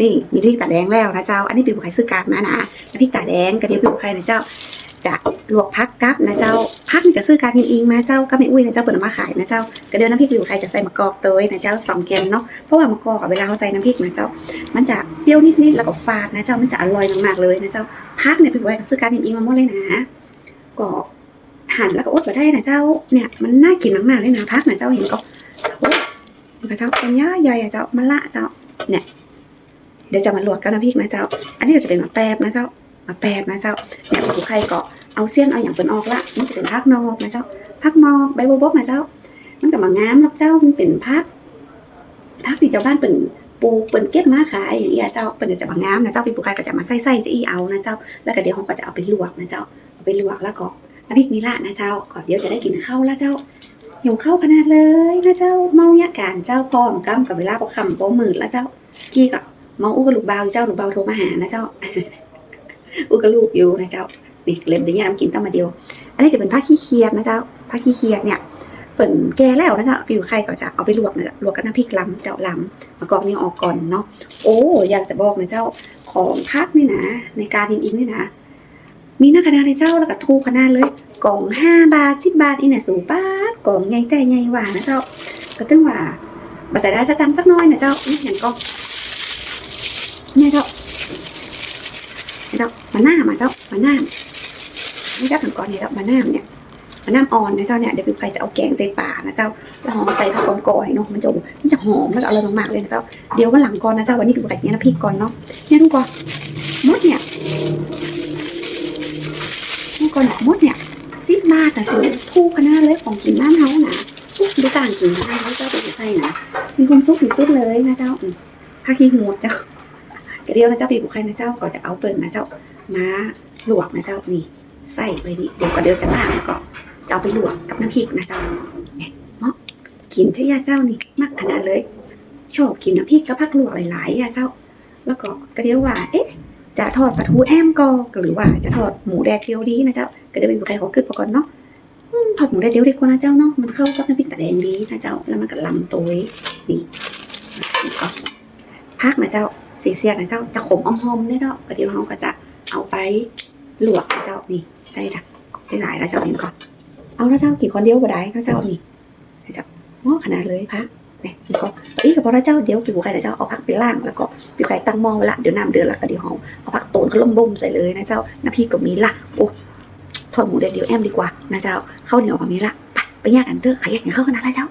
นี่มีพริกตาแดงแล้วนะเจ้า อันนี้ปีบุไข่ซื้อกาดมานะน้ำพริกตาแดงกระเดียวปีบุไข่นะเจ้าจะลวกพักกับนะเจ้าพักนี่ก็ซื้อการกินอิงมาเจ้าก็ไม่อุ้ยนะเจ้าเปิดเอามาขายนะเจ้ากระเดียวน้ำพริกปีบุไข่จะใส่มะกอกเตัวนะเจ้าสองแกนเนาะเพราะว่ามะกอกเวลาเขาใส่น้ำพริกนะเจ้า มันจะเปรี้ยวนิดๆแล้วก็ฝาดนะเจ้ามันจะอร่อยมากๆเลยนะเจ้าพักเนี่ยปีบุไข่ก็ซื้อการกินอิงมาหมดเลยนะก็หั่นแล้วก็อดมาได้นะเจ้าเนี่ยมันน่ากินมากๆเลยนะพักนะเจ้าเห็นก็โอ้มันก็เจ้าเป็นย่าใหญ่เจ้ามะละเจ้าเนี่ย เดี๋ยวจะมาลวกกับน้ำพริกนะเจ้า อันนี้ก็จะเป็นมะแปบนะเจ้า มะแปบนะเจ้าเนี่ยผูไข่ก็เอาเสี้ยนเอาอย่างเป็นออกละ มันจะเป็นพักนอกนะเจ้าพักนอกใบบัวบกนะเจ้า มันก็มางามแล้วเจ้า มันเป็นพักพักที่เจ้าบ้านเป็นปูเป็นเก็บมาขายอย่างเงี้ยเจ้าเป็นก็จะมางามนะเจ้าพี่ผูไข่ก็จะมาใส่ๆจะอีเอานะเจ้า แล้วก็เดี๋ยวเขาก็จะเอาไปลวกนะเจ้า เอาไปลวกแล้วก็น้ำพริกมีละนะเจ้าก่อนเดี๋ยวจะได้กินข้าวละเจ้าหิวข้าวขนาดเลยนะเจ้า เมายะการเจ้าพร้อมกำกับเวลาพอคำพอหมื่นละเจ้า กี้ก็เมาอู้กับลูกเบาเจ้าลูกเบาโทรมาหานะเจ้าอู้กับลูกอยู่นะเจ้านี่เล่มเดียวยามกินตั้งมาเดียว อันนี้จะเป็นผ้าขี้เคียดนะเจ้าผ้าขี้เคียดเนี่ยเปิ่นแก่แล้วนะเจ้าผิวไข่ก็จะเอาไปลวกนะลวกกับน้ำพริกล้ำเจ้าล้ำมากรอกนี่ออกก่อนเนาะโอ้อยากจะบอกนะเจ้าของพักนี่นะในการทิมอิงนี่นะ มีหน้าคณะเลยเจ้าแล้วก็ทูกคณะเลยกล่องห้าบาทสิบบาทอีเนี่ยสูงป้ากล่องใหญ่แต่ใหญ่หว่านะเจ้าก็ตึงว่าบาใส่ได้สักตังสักน้อยนะเจ้านี่อย่างก็ เนี่ยเจ้าเนี่ยเจ้ามาหน้ามาเจ้ามาหน้าไม่เจ้าถึงก่อนเนี่ยเจ้ามาหน้าเนี่ยมาหน้าอ่อนนะเจ้าเนี่ยเดี๋ยวพี่ใครจะเอาแกงใส่ป่านะเจ้าแล้วหอมใส่ผักกอมกอยเนาะมันจะมันจะหอมแล้วอร่อยมากๆเลยนะเจ้าเดี๋ยววันหลังก่อนนะเจ้าวันนี้พี่ใครจะเนี่ยน้ำพริกก่อนเนาะเนี่ยทุกคนมดเนี่ยนี่ก่อนหมดเนี่ยสิบบาทแต่สูงทูกขนาดเลยของกินบ้านเฮานะดูต่างกินบ้านเฮาเจ้าเป็นไส้นะมีความสุขที่สุดเลยนะเจ้าอืมผ้าขี้หูดเจ้า กระเดียวนะเจ้าปีบุกไข่นะเจ้าก็จะเอาเปิดนะเจ้ามาลวกนะเจ้านี่ใส่ไว้นี่เดี๋ยวก็เดี๋ยวจะล้างก็จะเอาไปลวกกับน้ำพริกนะเจ้าเนี่ยเนาะกินใช่ยาเจ้านี่มากขนาดเลยชอบกินน้ำพริกกับผักลวกหลายๆอะเจ้า แล้วก็กระเดียวว่า เอ๊ะจะทอดปลาทูแอมก็หรือว่าจะทอดหมูแดดเดียวดีนะเจ้าก็ได้เป็นใครขอขึ้นไปก่อนเนาะทอดหมูแดดเดียวดีกว่านะเจ้าเนาะมันเข้ากับน้ำพริกตาแดงดีนะเจ้าแล้วมันก็ลำตัวนี่ก็พักนะเจ้า สีเสียดนะเจ้าจะขมอมๆเนี่ยเจ้าก็เดี๋ยวเราก็จะเอาไปลวกนะเจ้านี่ได้ละได้หลายแล้วเจ้าเห็นก่อนเอาแล้วเจ้ากินคนเดียวก็ได้นะเจ้านี่นะเจ้าหม้อขนาดเลยพักเนี่ยนี่ก็อีกับพอแล้วเจ้าเดี๋ยวผิวไก่นะเจ้าเอาพักไปล่างแล้วก็ผิวไก่ตั้งหม้อไว้ละเดี๋ยวน้ำเดือดแล้วก็เดี๋ยวเราเอาผักโตนขลุ่มบ่มใส่เลยนะเจ้าน้ำพริกก็มีละโอ้ทอดหมูแดดเดียวแอมดีกว่านะเจ้าข้าวเหนียวก็มีละไปไปแยกกันเถอะใครอยากกินข้ากันนะเจ้า